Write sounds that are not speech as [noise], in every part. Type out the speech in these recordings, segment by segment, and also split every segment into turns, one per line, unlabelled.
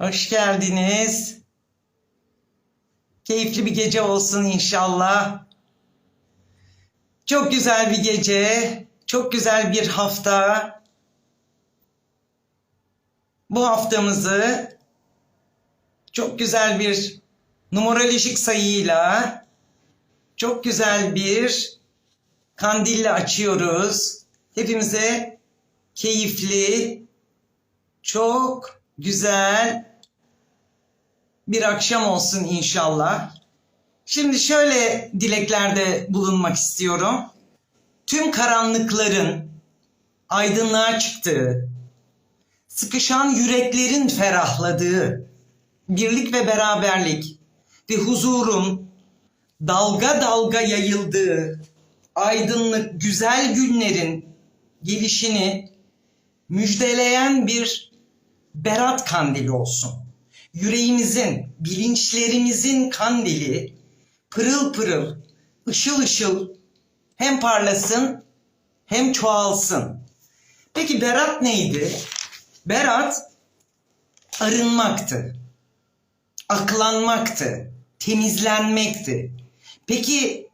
Hoş geldiniz. Keyifli bir gece olsun inşallah. Çok güzel bir gece, çok güzel bir hafta. Bu haftamızı çok güzel bir numerolojik sayıyla çok güzel bir kandille açıyoruz. Hepimize keyifli, çok güzel bir akşam olsun inşallah. Şimdi şöyle dileklerde bulunmak istiyorum. Tüm karanlıkların aydınlığa çıktığı, sıkışan yüreklerin ferahladığı, birlik ve beraberlik ve huzurun dalga dalga yayıldığı, aydınlık güzel günlerin gelişini müjdeleyen bir berat kandili olsun. Yüreğimizin, bilinçlerimizin kandili pırıl pırıl, ışıl ışıl hem parlasın hem çoğalsın. Peki berat neydi? Berat arınmaktı, aklanmaktı, temizlenmekti. Peki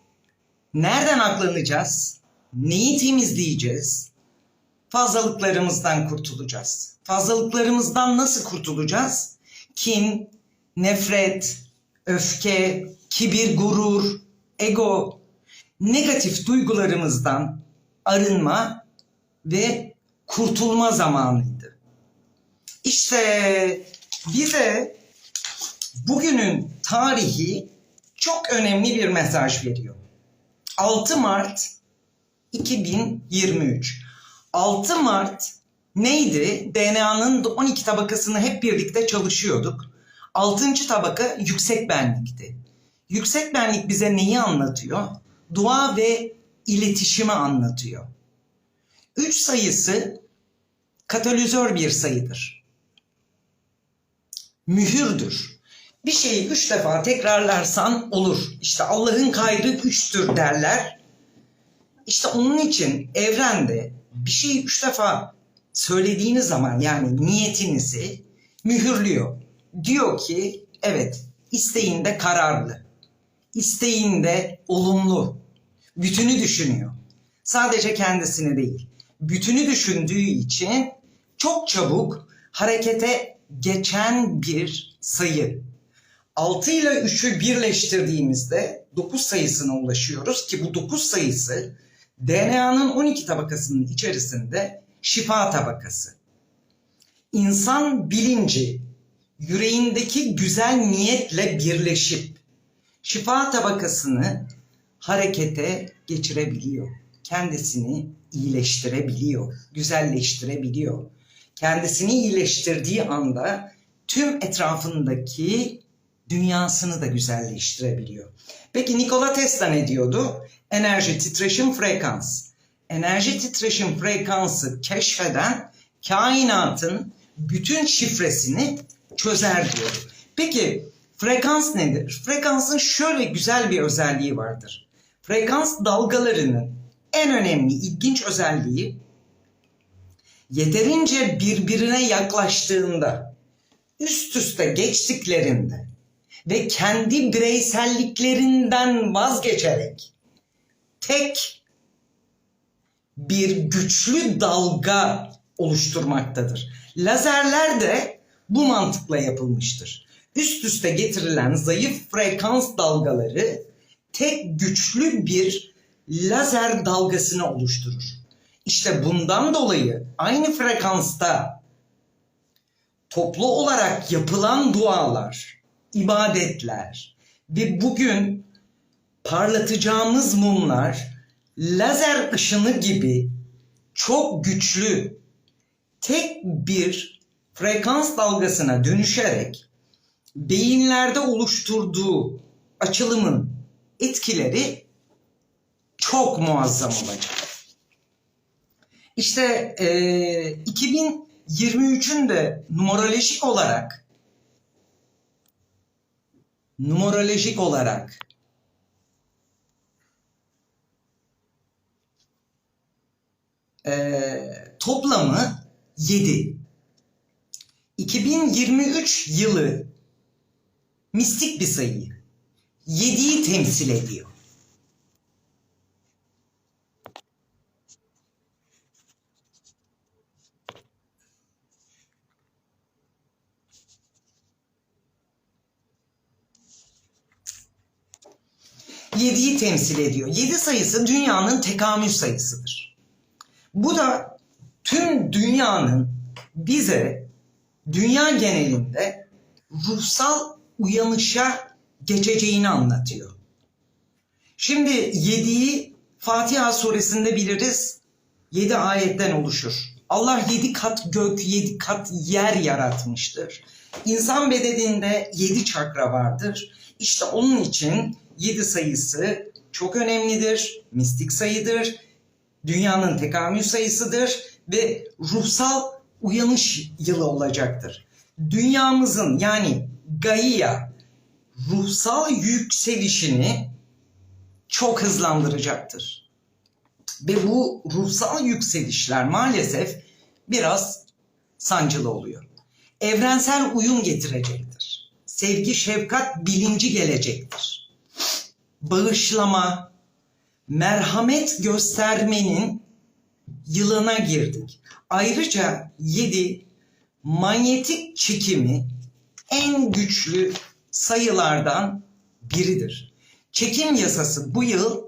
nereden aklanacağız? Neyi temizleyeceğiz? Fazlalıklarımızdan kurtulacağız. Fazlalıklarımızdan nasıl kurtulacağız? Kin, nefret, öfke, kibir, gurur, ego, negatif duygularımızdan arınma ve kurtulma zamanıydı. İşte bize bugünün tarihi çok önemli bir mesaj veriyor. 6 Mart 2023. 6 Mart neydi? DNA'nın 12 tabakasını hep birlikte çalışıyorduk. 6. tabaka yüksek benlikti. Yüksek benlik bize neyi anlatıyor? Dua ve iletişimi anlatıyor. 3 sayısı katalizör bir sayıdır. Mühürdür. Bir şeyi üç defa tekrarlarsan olur. İşte Allah'ın kayrı üçtür derler. İşte onun için evrende bir şeyi üç defa söylediğiniz zaman yani niyetinizi mühürlüyor. Diyor ki evet isteğinde kararlı, isteğinde olumlu, bütünü düşünüyor. Sadece kendisini değil, bütünü düşündüğü için çok çabuk harekete geçen bir sayı. 6 ile 3'ü birleştirdiğimizde 9 sayısına ulaşıyoruz ki bu 9 sayısı DNA'nın 12 tabakasının içerisinde şifa tabakası. İnsan bilinci yüreğindeki güzel niyetle birleşip şifa tabakasını harekete geçirebiliyor. Kendisini iyileştirebiliyor, güzelleştirebiliyor. Kendisini iyileştirdiği anda tüm etrafındaki dünyasını da güzelleştirebiliyor. Peki Nikola Tesla ne diyordu? Enerji, titreşim, frekans. Enerji, titreşim, frekansı keşfeden kainatın bütün şifresini çözer diyor. Peki frekans nedir? Frekansın şöyle güzel bir özelliği vardır. Frekans dalgalarının en önemli, ilginç özelliği yeterince birbirine yaklaştığında, üst üste geçtiklerinde ve kendi bireyselliklerinden vazgeçerek tek bir güçlü dalga oluşturmaktadır. Lazerler de bu mantıkla yapılmıştır. Üst üste getirilen zayıf frekans dalgaları tek güçlü bir lazer dalgasını oluşturur. İşte bundan dolayı aynı frekansta toplu olarak yapılan dualar, ibadetler ve bugün parlatacağımız mumlar lazer ışını gibi çok güçlü tek bir frekans dalgasına dönüşerek beyinlerde oluşturduğu açılımın etkileri çok muazzam olacak. İşte e, 2023'ün de numerolojik olarak numerolojik olarak e, toplamı 7. 2023 2023 yılı mistik bir sayıyı. 7'yi temsil ediyor. Yediyi temsil ediyor. Yedi sayısı dünyanın tekamül sayısıdır. Bu da tüm dünyanın bize dünya genelinde ruhsal uyanışa geçeceğini anlatıyor. Şimdi yediyi Fatiha suresinde biliriz. Yedi ayetten oluşur. Allah yedi kat gök, yedi kat yer yaratmıştır. İnsan bedeninde yedi çakra vardır. İşte onun için yedi sayısı çok önemlidir, mistik sayıdır, dünyanın tekamül sayısıdır ve ruhsal uyanış yılı olacaktır. Dünyamızın yani Gaia ruhsal yükselişini çok hızlandıracaktır. Ve bu ruhsal yükselişler maalesef biraz sancılı oluyor. Evrensel uyum getirecektir. Sevgi, şefkat, bilinci gelecektir. Bağışlama, merhamet göstermenin yılına girdik. Ayrıca 7 manyetik çekimi en güçlü sayılardan biridir. Çekim yasası bu yıl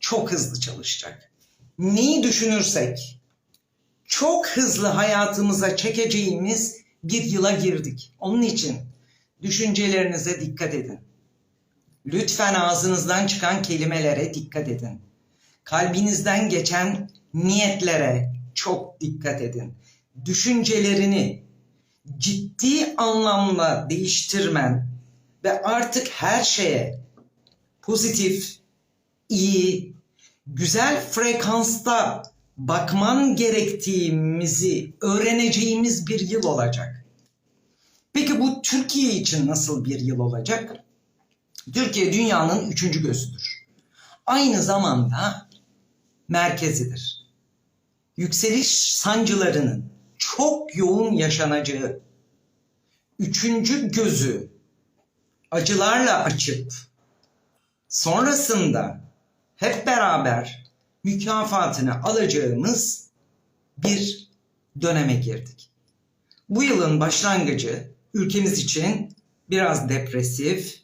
çok hızlı çalışacak. Neyi düşünürsek çok hızlı hayatımıza çekeceğimiz bir yıla girdik. Onun için düşüncelerinize dikkat edin. Lütfen ağzınızdan çıkan kelimelere dikkat edin. Kalbinizden geçen niyetlere çok dikkat edin. Düşüncelerini ciddi anlamda değiştirmen ve artık her şeye pozitif, iyi, güzel frekansta bakman gerektiğimizi öğreneceğimiz bir yıl olacak. Peki bu Türkiye için nasıl bir yıl olacak? Türkiye dünyanın üçüncü gözüdür. Aynı zamanda merkezidir. Yükseliş sancılarının çok yoğun yaşanacağı üçüncü gözü acılarla açıp sonrasında hep beraber mükafatını alacağımız bir döneme girdik. Bu yılın başlangıcı ülkemiz için biraz depresif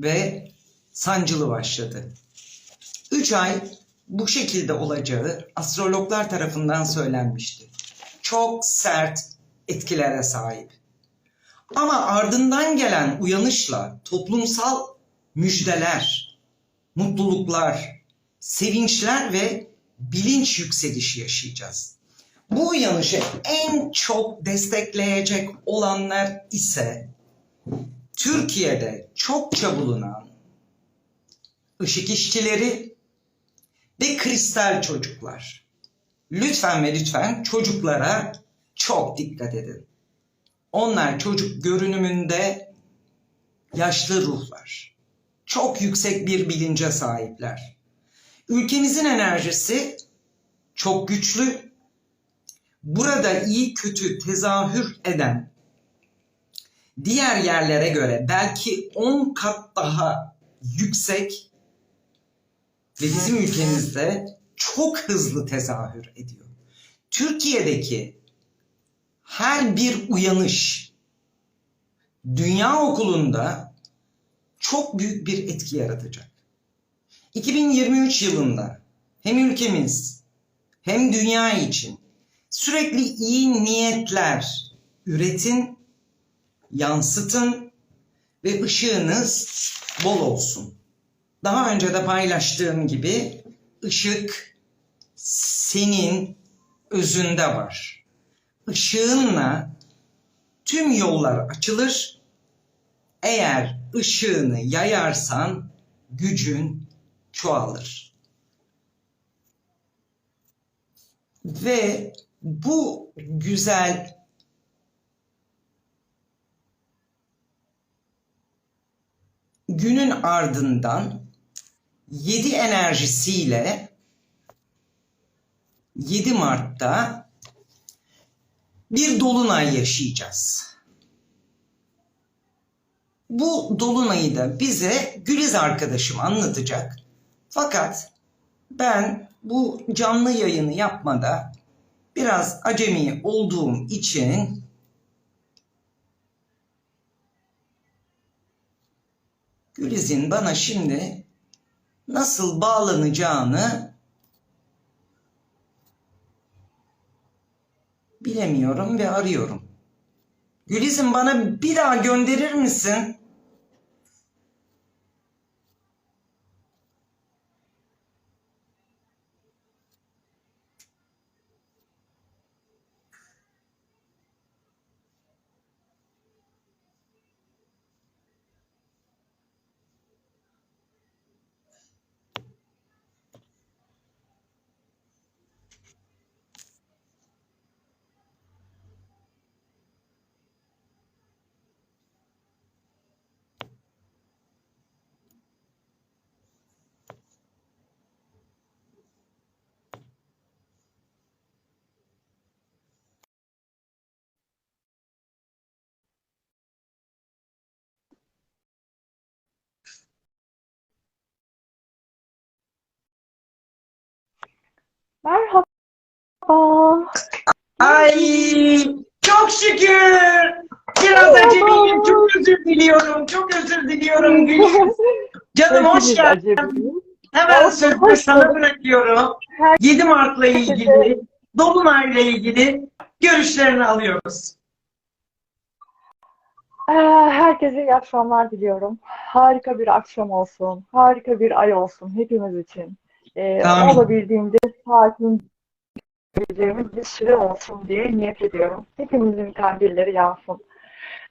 ve sancılı başladı. 3 ay bu şekilde olacağı astrologlar tarafından söylenmişti. Çok sert etkilere sahip. Ama ardından gelen uyanışla toplumsal müjdeler, mutluluklar, sevinçler ve bilinç yükselişi yaşayacağız. Bu uyanışı en çok destekleyecek olanlar ise Türkiye'de çokça bulunan ışık işçileri ve kristal çocuklar. Lütfen ve lütfen çocuklara çok dikkat edin. Onlar çocuk görünümünde yaşlı ruhlar. Çok yüksek bir bilince sahipler. Ülkemizin enerjisi çok güçlü. Burada iyi kötü tezahür eden diğer yerlere göre belki 10 kat daha yüksek ve bizim ülkemizde çok hızlı tezahür ediyor. Türkiye'deki her bir uyanış dünya okulunda çok büyük bir etki yaratacak. 2023 yılında hem ülkemiz hem dünya için sürekli iyi niyetler üretin, yansıtın ve ışığınız bol olsun. Daha önce de paylaştığım gibi ışık senin özünde var. Işığınla tüm yollar açılır. Eğer ışığını yayarsan gücün çoğalır. Ve bu güzel günün ardından 7 enerjisiyle 7 Mart'ta bir dolunay yaşayacağız. bu dolunayı da bize Güliz arkadaşım anlatacak. Fakat ben bu canlı yayını yapmada biraz acemi olduğum için Güliz'in bana şimdi nasıl bağlanacağını bilemiyorum ve arıyorum. Güliz'im bana bir daha gönderir misin?
Merhaba.
Ay çok şükür. Biraz acemiyim. Çok özür diliyorum. Çok özür diliyorum Güliz. [laughs] Canım hoş geldin. Hemen sözü sana bırakıyorum.
Her-
7 Mart'la ilgili, Dolunay'la ilgili görüşlerini alıyoruz.
Ee, Herkese iyi akşamlar diliyorum. Harika bir akşam olsun. Harika bir ay olsun hepimiz için. Ee,
Amin.
olabildiğince sakin bir süre olsun diye niyet ediyorum. Hepimizin kandilleri yansın.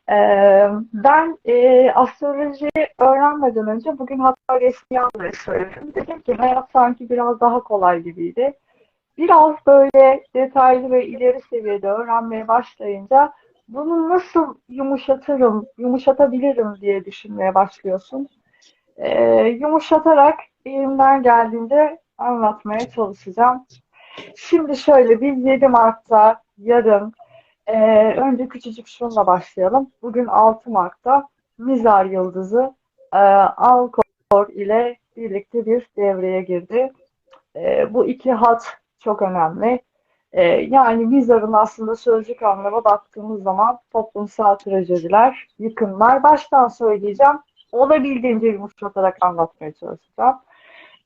Ee, ben e, astroloji öğrenmeden önce bugün hatta resmi anları söyledim. Dedim ki hayat sanki biraz daha kolay gibiydi. Biraz böyle detaylı ve ileri seviyede öğrenmeye başlayınca bunu nasıl yumuşatırım, yumuşatabilirim diye düşünmeye başlıyorsun. Ee, yumuşatarak elimden geldiğince anlatmaya çalışacağım. Şimdi şöyle biz 7 Mart'ta yarın e, önce küçücük şunla başlayalım. Bugün 6 Mart'ta Mizar Yıldızı e, Alkor ile birlikte bir devreye girdi. E, bu iki hat çok önemli. E, yani Mizar'ın aslında sözcük anlamına baktığımız zaman toplumsal trajediler, yıkımlar. Baştan söyleyeceğim. Olabildiğince yumuşatarak anlatmaya çalışacağım.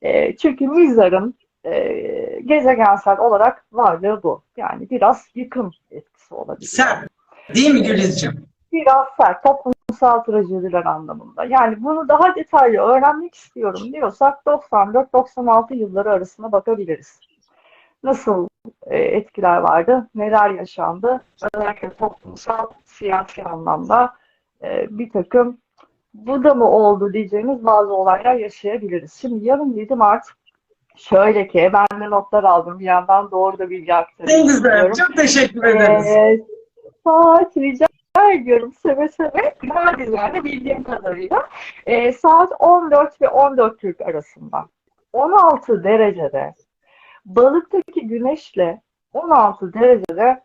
E, çünkü Mizar'ın e, gezegensel olarak varlığı bu. Yani biraz yıkım etkisi olabilir.
Sen, değil mi Gülizciğim?
Biraz sert, toplumsal trajediler anlamında. Yani bunu daha detaylı öğrenmek istiyorum diyorsak 94-96 yılları arasına bakabiliriz. Nasıl e, etkiler vardı, neler yaşandı, özellikle toplumsal, siyasi anlamda e, bir takım bu da mı oldu diyeceğimiz bazı olaylar yaşayabiliriz. Şimdi yarın 7 Mart şöyle ki ben de notlar aldım bir yandan doğru da bilgi aktarayım
Ne güzel. Çok teşekkür ederiz.
Ee, saat rica ediyorum seve seve. Mardinler'de bildiğim kadarıyla. Ee, saat 14 ve 14 Türk arasında. 16 derecede balıktaki güneşle 16 derecede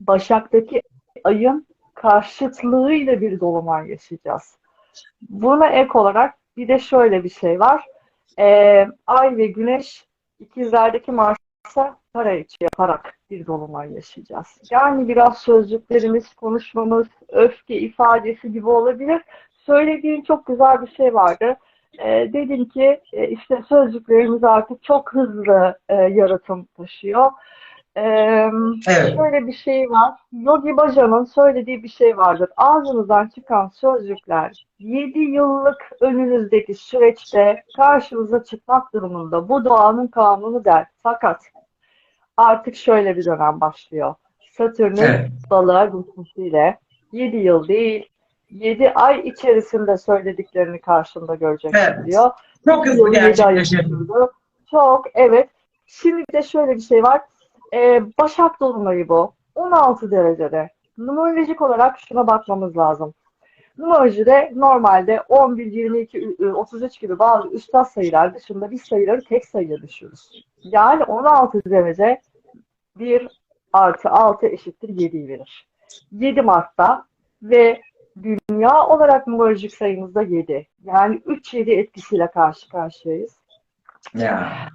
Başak'taki ayın karşıtlığıyla bir dolunay yaşayacağız. Buna ek olarak bir de şöyle bir şey var. Ee, ay ve güneş ikizlerdeki Mars'a para içi yaparak bir dolunay yaşayacağız. Yani biraz sözcüklerimiz, konuşmamız, öfke ifadesi gibi olabilir. Söylediğin çok güzel bir şey vardı. Ee, dedim ki e, işte sözcüklerimiz artık çok hızlı e, yaratım taşıyor. Ee,
Evet.
Şöyle bir şey var. Yogi Bhaja'nın söylediği bir şey vardır. Ağzınızdan çıkan sözcükler 7 yıllık önünüzdeki süreçte karşınıza çıkmak durumunda. Bu doğanın kanunu der. Fakat artık şöyle bir dönem başlıyor. Satürn'ün
Evet.
balığa gitmesiyle 7 yıl değil 7 ay içerisinde söylediklerini karşında göreceksin
Evet.
diyor.
Çok hızlı gerçekleşiyor.
Çok evet. Şimdi de şöyle bir şey var. Ee, Başak Dolunay'ı bu. 16 derecede. Numerolojik olarak şuna bakmamız lazım. Numerolojide normalde 11, 22, 33 gibi bazı üstad sayılar dışında biz sayıları tek sayıya düşürürüz. Yani 16 derece 1 artı 6 eşittir 7'yi verir. 7 Mart'ta ve dünya olarak numaracık sayımızda 7. Yani 3-7 etkisiyle karşı karşıyayız.
Ya.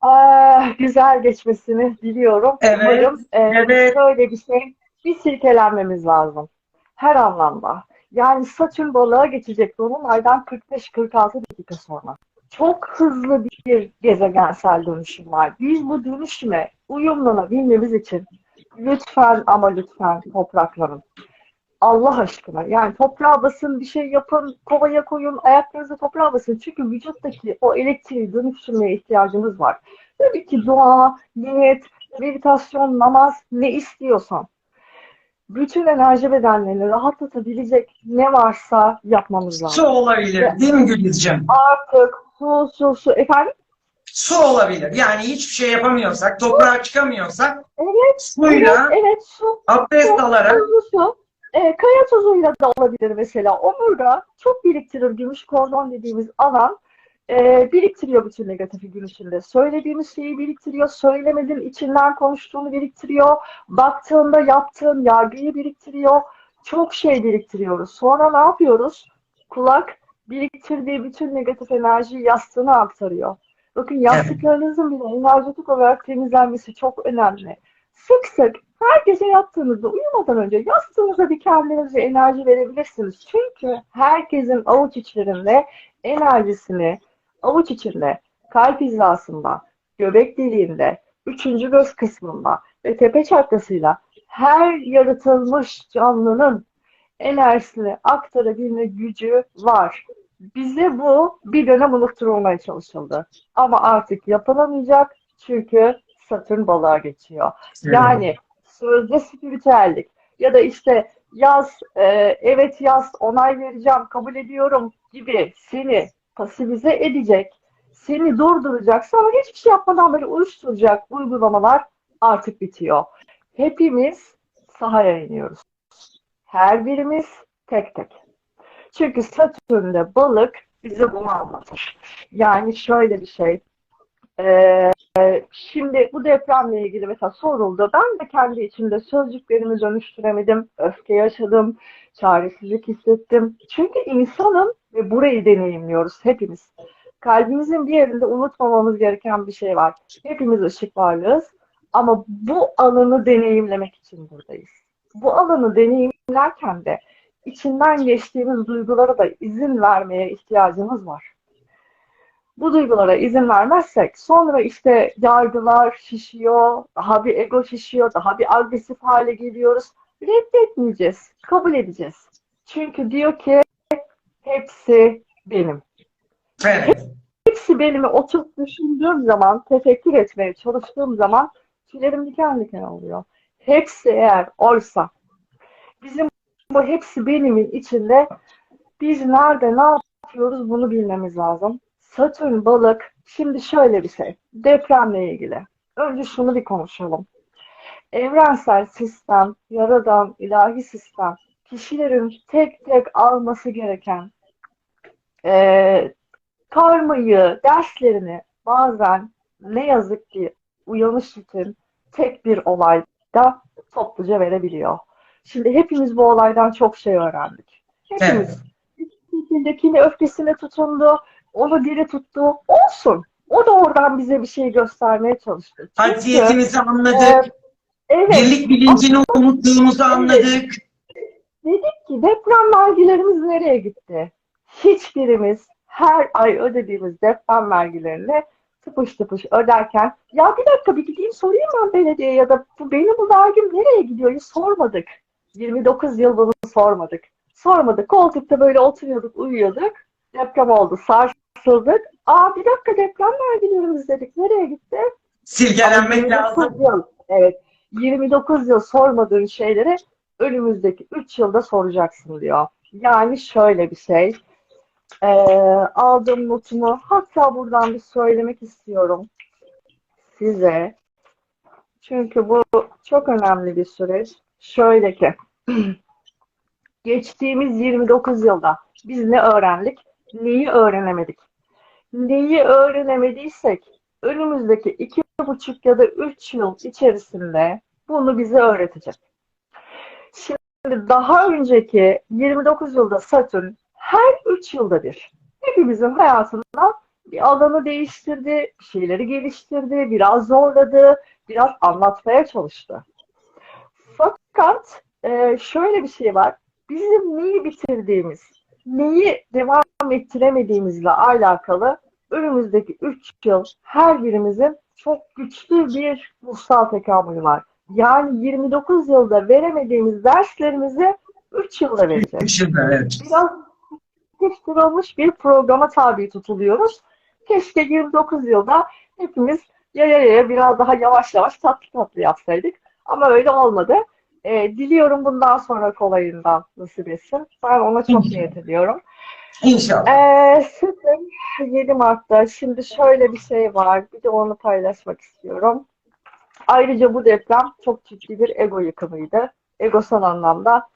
Ah, güzel geçmesini diliyorum.
Evet,
Umarım e,
evet.
böyle bir şey, bir silkelenmemiz lazım. Her anlamda. Yani Satürn balığa geçecek Dolunay'dan 45-46 dakika sonra. Çok hızlı bir gezegensel dönüşüm var. Biz bu dönüşüme uyumlanabilmemiz için lütfen ama lütfen topraklanın. Allah aşkına. Yani toprağa basın, bir şey yapın, kovaya koyun, ayaklarınızı toprağa basın. Çünkü vücuttaki o elektriği dönüştürmeye ihtiyacımız var. Tabii ki dua, niyet, meditasyon, namaz ne istiyorsan. Bütün enerji bedenlerini rahatlatabilecek ne varsa yapmamız lazım.
Su olabilir değil mi Gülizciğim?
Artık su, su, su. Efendim?
Su olabilir. Yani hiçbir şey yapamıyorsak, toprağa çıkamıyorsak
Evet,
suyla,
evet, evet, su.
abdest alarak
Tuzlu su. E, kaya tuzuyla da olabilir mesela. Omurga çok biriktirir. Gümüş kordon dediğimiz alan e, biriktiriyor bütün negatifi gün içinde. Söylediğimiz şeyi biriktiriyor. Söylemedin içinden konuştuğunu biriktiriyor. Baktığında yaptığın yargıyı biriktiriyor. Çok şey biriktiriyoruz. Sonra ne yapıyoruz? Kulak biriktirdiği bütün negatif enerjiyi yastığına aktarıyor. Bakın yastıklarınızın bile enerjetik olarak temizlenmesi çok önemli. Sık sık her gece yattığınızda uyumadan önce yastığınıza bir kendinize enerji verebilirsiniz. Çünkü herkesin avuç içlerinde enerjisini avuç içinde, kalp hizasında, göbek deliğinde, üçüncü göz kısmında ve tepe çaklasıyla her yaratılmış canlının enerjisini aktarabilme gücü var. Bize bu bir dönem unutturulmaya çalışıldı. Ama artık yapılamayacak çünkü Satürn balığa geçiyor. Yani sözde spiritüellik ya da işte yaz, e, evet yaz, onay vereceğim, kabul ediyorum gibi seni pasifize edecek, seni durduracak, sonra hiçbir şey yapmadan böyle uyuşturacak uygulamalar artık bitiyor. Hepimiz sahaya iniyoruz. Her birimiz tek tek. Çünkü Satürn'de balık bize bunu anlatır. Yani şöyle bir şey. Ee, şimdi bu depremle ilgili mesela soruldu. Ben de kendi içimde sözcüklerimi dönüştüremedim. Öfke yaşadım. Çaresizlik hissettim. Çünkü insanım ve burayı deneyimliyoruz hepimiz. Kalbimizin bir yerinde unutmamamız gereken bir şey var. Hepimiz ışık varlığız. Ama bu alanı deneyimlemek için buradayız. Bu alanı deneyimlerken de içinden geçtiğimiz duygulara da izin vermeye ihtiyacımız var. Bu duygulara izin vermezsek sonra işte yargılar şişiyor, daha bir ego şişiyor, daha bir agresif hale geliyoruz. Reddetmeyeceğiz, kabul edeceğiz. Çünkü diyor ki hepsi benim.
Evet.
Hepsi benimi oturup düşündüğüm zaman, tefekkür etmeye çalıştığım zaman tüylerim diken diken oluyor. Hepsi eğer oysa bizim bu hepsi benimin içinde biz nerede ne yapıyoruz bunu bilmemiz lazım. Satürn balık şimdi şöyle bir şey. Depremle ilgili. Önce şunu bir konuşalım. Evrensel sistem, yaradan, ilahi sistem kişilerin tek tek alması gereken e, karmayı, derslerini bazen ne yazık ki uyanış için tek bir olayda topluca verebiliyor. Şimdi hepimiz bu olaydan çok şey öğrendik. Hepimiz. Kimi öfkesine tutundu, onu diri tuttu. Olsun. O da oradan bize bir şey göstermeye çalıştı.
Haysiyetimizi anladık.
e, evet,
Birlik bilincini unuttuğumuzu anladık.
dedik ki deprem vergilerimiz nereye gitti? Hiçbirimiz her ay ödediğimiz deprem vergilerini tıpış tıpış öderken ya bir dakika bir gideyim sorayım ben belediye ya da bu benim bu vergim nereye gidiyor hiç sormadık. 29 yıl bunu sormadık. Sormadık. Koltukta böyle oturuyorduk, uyuyorduk. Deprem oldu, sarsıldık. Aa bir dakika deprem vergilerimiz dedik. Nereye gitti?
Silkelenmek
29
lazım.
Yıl, evet. 29 yıl sormadığın şeyleri önümüzdeki 3 yılda soracaksın diyor. Yani şöyle bir şey. Ee, aldığım notumu hatta buradan bir söylemek istiyorum size. Çünkü bu çok önemli bir süreç. Şöyle ki [clears throat] geçtiğimiz 29 yılda biz ne öğrendik? Neyi öğrenemedik? Neyi öğrenemediysek önümüzdeki iki buçuk ya da üç yıl içerisinde bunu bize öğretecek. Şimdi daha önceki 29 yılda Satürn her 3 yılda bir hepimizin hayatında bir alanı değiştirdi, bir şeyleri geliştirdi, biraz zorladı, biraz anlatmaya çalıştı. Fakat şöyle bir şey var. Bizim neyi bitirdiğimiz, neyi devam ettiremediğimizle alakalı önümüzdeki 3 yıl her birimizin çok güçlü bir ruhsal tekamülü var. Yani 29 yılda veremediğimiz derslerimizi 3 yılda vereceğiz.
Üç yılda evet.
Biraz sıkıştırılmış bir programa tabi tutuluyoruz. Keşke 29 yılda hepimiz yaya yaya biraz daha yavaş yavaş tatlı tatlı yapsaydık. Ama öyle olmadı. Ee, diliyorum bundan sonra kolayından nasip etsin. Ben ona çok niyet ediyorum.
İnşallah.
Ee, sizin 7 Mart'ta şimdi şöyle bir şey var. Bir de onu paylaşmak istiyorum. Ayrıca bu deprem çok ciddi bir ego yıkımıydı. Egosal anlamda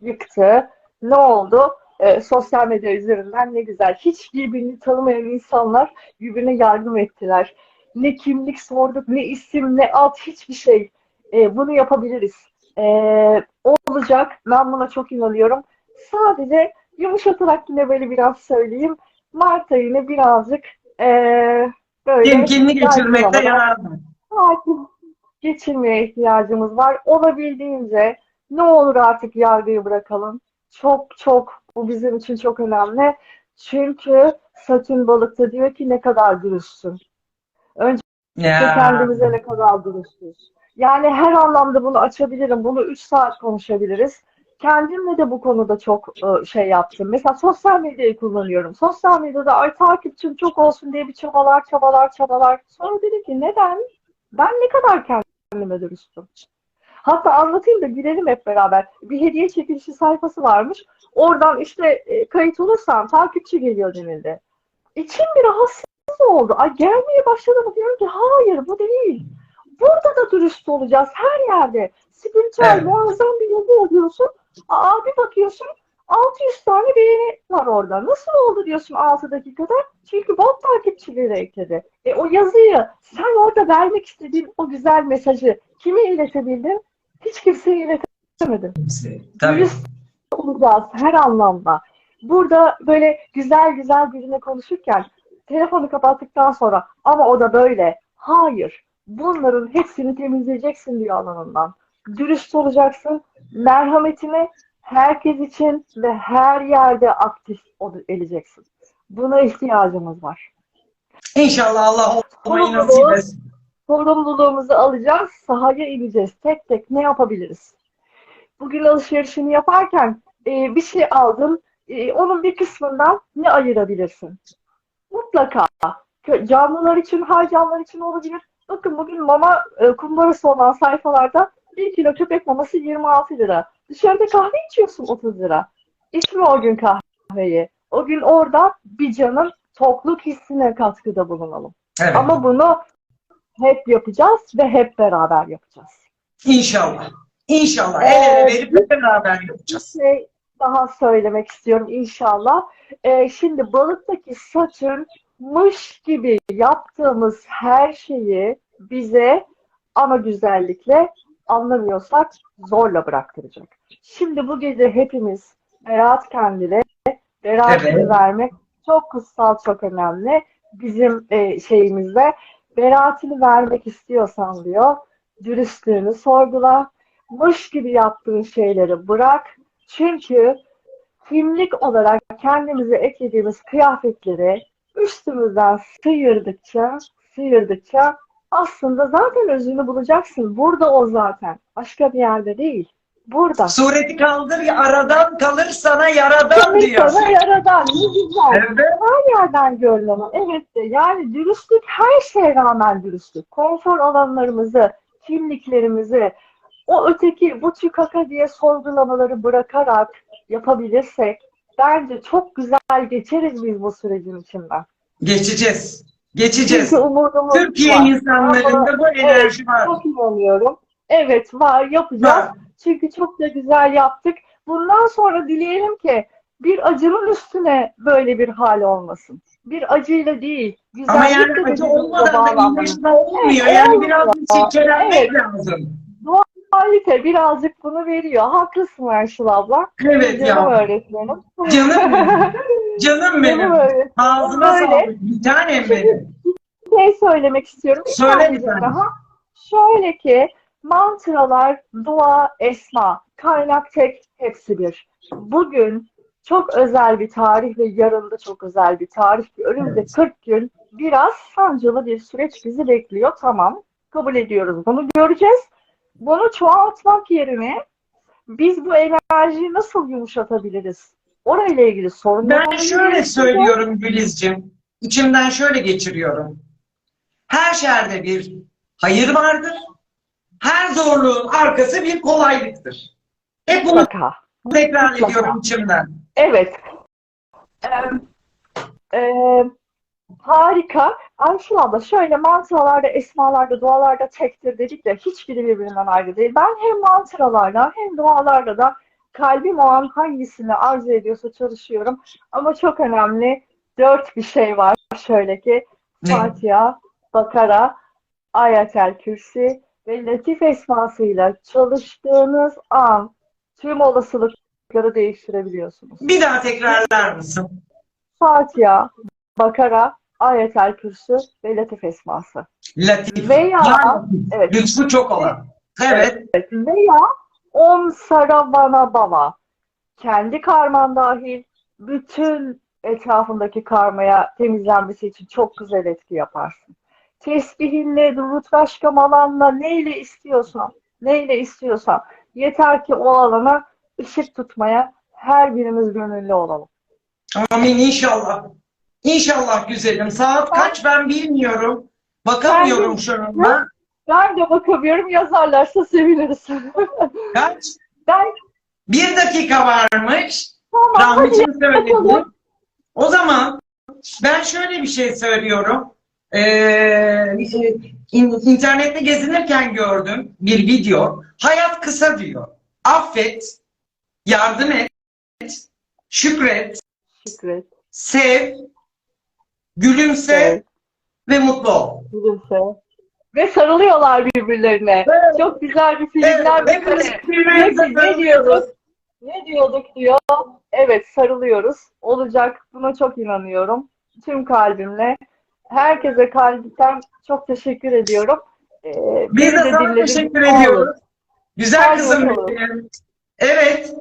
yıktı. Ne oldu? Ee, sosyal medya üzerinden ne güzel. Hiç birbirini tanımayan insanlar birbirine yardım ettiler. Ne kimlik sorduk, ne isim, ne ad, hiçbir şey. Ee, bunu yapabiliriz. Ee, olacak. Ben buna çok inanıyorum. Sadece yumuşatarak yine böyle biraz söyleyeyim. Mart ayını birazcık eee böyle
Temkinli geçirmekte
yargılamadan,
yarar var.
sakin geçirmeye ihtiyacımız var. Olabildiğince ne olur artık yargıyı bırakalım. Çok çok bu bizim için çok önemli. Çünkü Satürn balıkta diyor ki ne kadar dürüstsün. Önce
Ya.
kendimize ne kadar dürüstüz. Yani her anlamda bunu açabilirim. Bunu 3 saat konuşabiliriz. Kendimle de bu konuda çok e, şey yaptım. Mesela sosyal medyayı kullanıyorum. Sosyal medyada ay takipçim çok olsun diye bir çabalar çabalar çabalar. Sonra dedim ki neden? Ben ne kadar kendime dürüstüm. Hatta anlatayım da gülelim hep beraber. Bir hediye çekilişi sayfası varmış. Oradan işte e, kayıt olursan takipçi geliyor denildi. İçim bir rahatsız oldu. Ay gelmeye başladı mı diyorum ki hayır bu değil. Burada da dürüst olacağız her yerde. Spiritüel
Evet.
muazzam bir yolu oluyorsun. Aa bir bakıyorsun 600 tane beğeni var orada. Nasıl oldu diyorsun 6 dakikada? Çünkü bot takipçileri ekledi. E o yazıyı sen orada vermek istediğin o güzel mesajı kime iletebildin? Hiç kimseye iletemedin
Tabii.
dürüst olacağız her anlamda. Burada böyle güzel güzel birine konuşurken telefonu kapattıktan sonra ama o da böyle. Hayır. Bunların hepsini temizleyeceksin diyor alanından. Dürüst olacaksın. Merhametini herkes için ve her yerde aktif edeceksin. Buna ihtiyacımız var.
İnşallah Allah olmayı nasip etsin.
sorumluluğumuzu alacağız, sahaya ineceğiz. Tek tek ne yapabiliriz? Bugün alışverişini yaparken e, bir şey aldın, e, onun bir kısmından ne ayırabilirsin? Mutlaka. Canlılar için, her canlılar için olabilir. Bakın bugün mama e, kumbarası olan sayfalarda 1 kilo köpek maması 26 lira. Dışarıda kahve içiyorsun 30 lira. İçme o gün kahveyi. O gün orada bir canın tokluk hissine katkıda bulunalım.
Evet.
Ama bunu hep yapacağız ve hep beraber yapacağız.
İnşallah. İnşallah. El ele verip hep beraber
Bir
yapacağız.
şey daha söylemek istiyorum inşallah. Ee, şimdi balıktaki Satürn'mış gibi yaptığımız her şeyi bize ama güzellikle anlamıyorsak zorla bıraktıracak. Şimdi bu gece hepimiz Berat kendine Berat'ını
Evet.
vermek çok kutsal, çok önemli. Bizim e, şeyimizde Berat'ını vermek istiyorsan diyor, dürüstlüğünü sorgula, mış gibi yaptığın şeyleri bırak. Çünkü kimlik olarak kendimize eklediğimiz kıyafetleri üstümüzden sıyırdıkça, sıyırdıkça aslında zaten özünü bulacaksın. Burada o zaten. Başka bir yerde değil. Burada.
Sureti kaldır aradan kalır sana yaradan
Kimlik
diyor.
sana yaradan. Ne güzel.
Evet.
her yerden görülen. Evet de yani dürüstlük her şeye rağmen dürüstlük. Konfor alanlarımızı, kimliklerimizi, o öteki bu tükaka diye sorgulamaları bırakarak yapabilirsek bence çok güzel geçeriz biz bu sürecin içinden.
Geçeceğiz. Geçeceğiz.
Çünkü umudumuz
Türkiye
var.
insanlarında bu enerji var.
Çok inanıyorum. Evet var yapacağız.
Var.
Çünkü çok da güzel yaptık. Bundan sonra dileyelim ki bir acının üstüne böyle bir hal olmasın. Bir acıyla değil.
Ama
güzellikle
yani
de
acı olmadan da iyileşme olmuyor.
Evet,
Yani biraz silkelenmek
Evet.
lazım.
Kalite birazcık bunu veriyor. Haklısın Erşil abla.
Evet
Canım
ya.
öğretmenim.
Canım benim. [laughs] Canım benim.
Canım öğretmenim.
Ağzına
Böyle.
sağlık. Bir tanem benim.
Bir şey söylemek istiyorum. Bir
Söyle bir tane.
daha. Şöyle ki mantralar, dua, esma, kaynak tek, hepsi bir. Bugün çok özel bir tarih ve yarın da çok özel bir tarih. Önümüzde 40 gün biraz sancılı bir süreç bizi bekliyor. Tamam, kabul ediyoruz. Bunu göreceğiz. Bunu çoğaltmak yerine biz bu enerjiyi nasıl yumuşatabiliriz? Orayla ilgili sorunlar
Ben şöyle söylüyorum Gülizcim. İçimden şöyle geçiriyorum. Her şerde bir hayır vardır. Her zorluğun arkası bir kolaylıktır. Hep bunu
Mutlaka.
tekrar
Mutlaka.
ediyorum içimden.
Evet. Ee, e, harika. Ayşe abla şöyle mantralarda, esmalarda, dualarda tektir dedik de hiçbiri birbirinden ayrı değil. Ben hem mantralarla hem dualarda da kalbim o an hangisini arzu ediyorsa çalışıyorum. Ama çok önemli dört bir şey var. Şöyle ki
Ne?
Fatiha, Bakara, Ayetel Kürsi ve Latif esmasıyla çalıştığınız an tüm olasılıkları değiştirebiliyorsunuz.
Bir daha tekrarlar mısın?
Fatiha, Bakara, Ayetel Kürsü ve Latif esması.
Latif.
Veya-
Yani
Evet.
lütfu çok olan. Evet.
Evet. Veya Om Saravana Bava. Kendi karman dahil bütün etrafındaki karmaya temizlenmesi için çok güzel etki yaparsın. Tesbihinle, rutraşka malanla neyle istiyorsan, neyle istiyorsan yeter ki o alana ışık tutmaya her birimiz gönüllü olalım.
Amin inşallah. İnşallah güzelim. Saat kaç ben bilmiyorum. Bakamıyorum
Ben-
şu anda.
Ben de bakabiliyorum yazarlarsa seviniriz. [laughs]
Kaç?
ben
Bir dakika varmış.
tamam
Rahmet'in söyledi. O zaman ben şöyle bir şey söylüyorum. Ee, in- internette gezinirken gördüm bir video. Hayat kısa diyor. Affet, yardım et, şükret,
Şükret.
sev, gülümse
Evet.
ve mutlu ol.
Gülümse. Ve sarılıyorlar birbirlerine. Çok güzel bir filmler
Evet,
ve
hepimiz birbirimize
ne
sarılıyoruz.
diyorduk? Ne diyorduk diyor. Evet sarılıyoruz. Olacak. Buna çok inanıyorum. Tüm kalbimle. Herkese kalbimden çok teşekkür ediyorum. Ee,
Biz de sana teşekkür ediyoruz. Güzel
Hadi
kızım benim. Evet.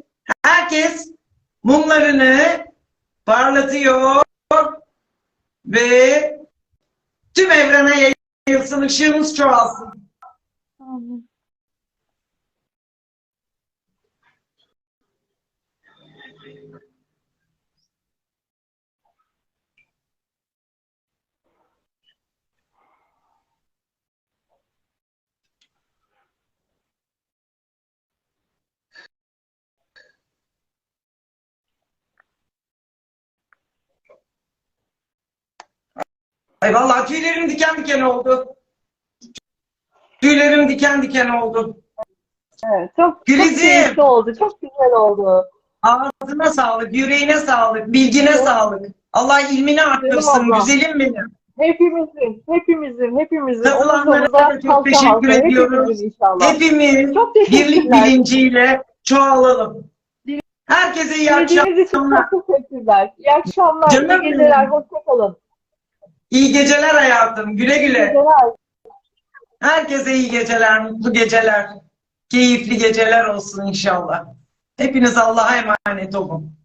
Herkes mumlarını parlatıyor ve tüm evrene yayılsın, ışığımız çoğalsın. Ay vallahi tüylerim diken diken oldu. Tüylerim diken diken oldu.
Evet, çok, çok
Gülizim.
keyifli oldu. Çok güzel oldu.
Ağzına sağlık, yüreğine sağlık, bilgine sağlık. Allah ilmini arttırsın, güzelim benim.
Hepimizin, hepimizin, hepimizin omuz
da çok teşekkür ediyoruz. Hepimiz
Çok
birlik bilinciyle çoğalalım. Herkese iyi
Dinlediğiniz için
akşamlar.
çok teşekkürler. İyi akşamlar,
Canım
iyi geceler, hoşçakalın.
İyi geceler hayatım. Güle güle.
Geceler.
Herkese iyi geceler, mutlu geceler. Keyifli geceler olsun inşallah. Hepiniz Allah'a emanet olun.